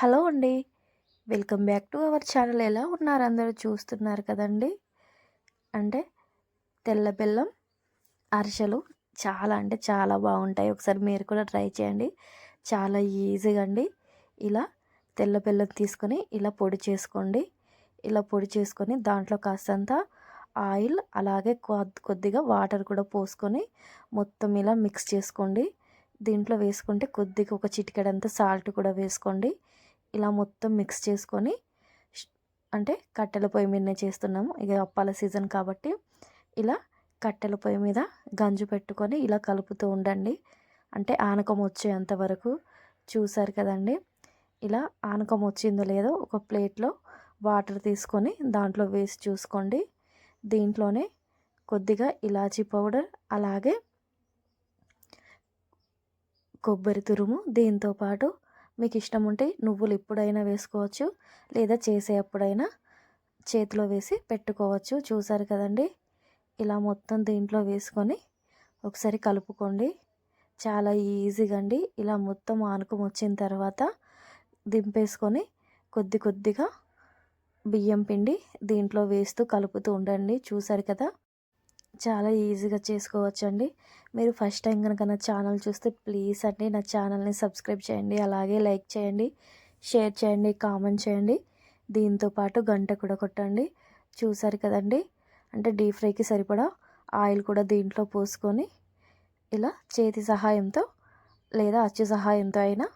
Hello అండి. Welcome back to our channel. ఎలా ఉన్నారు? అందరూ చూస్తున్నారు కదండి? అంటే తెల్ల బెల్లం అరిసెలు చాలా అంటే చాలా బాగుంటాయి. ఒకసారి మీరు కూడా ట్రై చేయండి. చాలా ఈజీగా అండి. ఇలా తెల్ల బెల్లం తీసుకొని ఇలా పొడి చేసుకోండి. ఇలా పొడి చేసుకొని దాంట్లో కాస్తంత ఆయిల్ అలాగే కొద్దిగా వాటర్ కూడా పోసుకొని మొత్తం ఇలా మిక్స్ చేసుకోండి. దీంట్లో వేసుకుంటే కొద్దిగా ఒక చిటికెడంత సాల్ట్ కూడా వేసుకోండి. ఇలా మొత్తం మిక్స్ చేసుకొని అంటే కట్టెల పొయ్యి మీదనే చేస్తున్నాము. ఇక అప్పాల సీజన్ కాబట్టి ఇలా కట్టెల పొయ్యి మీద గంజు పెట్టుకొని ఇలా కలుపుతూ ఉండండి. అంటే ఆనకం వచ్చేంత వరకు చూసారు కదండి. ఇలా ఆనకం వచ్చిందో లేదో ఒక ప్లేట్లో వాటర్ తీసుకొని దాంట్లో వేసి చూసుకోండి. దీంట్లోనే కొద్దిగా ఇలాచీ పౌడర్ అలాగే కొబ్బరి తురుము దీంతోపాటు మీకు ఇష్టం ఉంటే నువ్వులు ఎప్పుడైనా వేసుకోవచ్చు లేదా చేసేటప్పుడైనా చేతిలో వేసి పెట్టుకోవచ్చు. చూసారు కదండి? ఇలా మొత్తం దీంట్లో వేసుకొని ఒకసారి కలుపుకోండి. చాలా ఈజీగా అండి ఇలా మొత్తం ఆనుకం వచ్చిన తర్వాత దింపేసుకొని కొద్ది కొద్దిగా బియ్యం పిండి దీంట్లో వేస్తూ కలుపుతూ ఉండండి. చూసారు కదా? చాలా ఈజీగా చేసుకోవచ్చు అండి మీరు ఫస్ట్ టైం కనుక నా ఛానల్ చూస్తే ప్లీజ్ అండి నా ఛానల్ని సబ్స్క్రైబ్ చేయండి అలాగే లైక్ చేయండి షేర్ చేయండి కామెంట్ చేయండి. దీంతోపాటు గంట కూడా కొట్టండి. చూసారు కదండి? అంటే డీప్ ఫ్రైకి సరిపడా ఆయిల్ కూడా దీంట్లో పోసుకొని ఇలా చేతి సహాయంతో లేదా అచ్చు సహాయంతో అయినా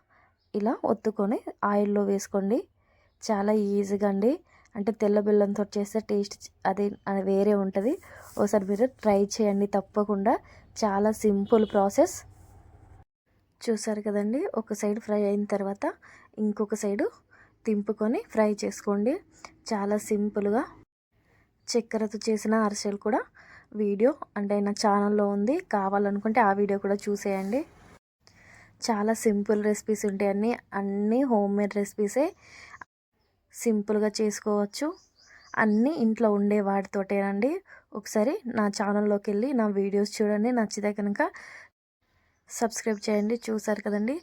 ఇలా ఒత్తుకొని ఆయిల్లో వేసుకోండి. చాలా ఈజీగా అండి. అంటే తెల్ల బెల్లంతో చేస్తే టేస్ట్ అది అది వేరే ఉంటుంది. ఒకసారి మీరు ట్రై చేయండి తప్పకుండా. చాలా సింపుల్ ప్రాసెస్. చూసారు కదండి? ఒక సైడ్ ఫ్రై అయిన తర్వాత ఇంకొక సైడు తింపుకొని ఫ్రై చేసుకోండి. చాలా సింపుల్గా. చక్కెరతో చేసిన అరిసెలు కూడా వీడియో అంటే నా ఛానల్లో ఉంది. కావాలనుకుంటే ఆ వీడియో కూడా చూసేయండి. చాలా సింపుల్ రెసిపీస్ ఉంటాయి అన్నీ హోమ్ మేడ్ రెసిపీసే. సింపుల్గా చేసుకోవచ్చు. అన్నీ ఇంట్లో ఉండే వాటితోటేనండి. ఒకసారి నా ఛానల్లోకి వెళ్ళి నా వీడియోస్ చూడండి. నచ్చితే కనుక సబ్స్క్రైబ్ చేయండి. చూసారు కదండి?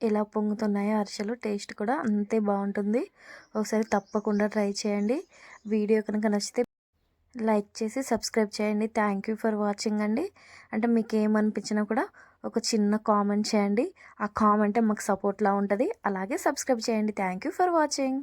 ఎలా పొంగుతున్నాయో అరిసెలు టేస్ట్ కూడా అంతే బాగుంటుంది. ఒకసారి తప్పకుండా ట్రై చేయండి. వీడియో కనుక నచ్చితే లైక్ చేసి సబ్స్క్రైబ్ చేయండి. థ్యాంక్ యూ ఫర్ వాచింగ్ అండి. అంటే మీకు ఏమనిపించినా కూడా ఒక చిన్న కామెంట్ చేయండి. ఆ కామెంటే మాకు సపోర్ట్లా ఉంటుంది. అలాగే సబ్స్క్రైబ్ చేయండి. Thank you for watching.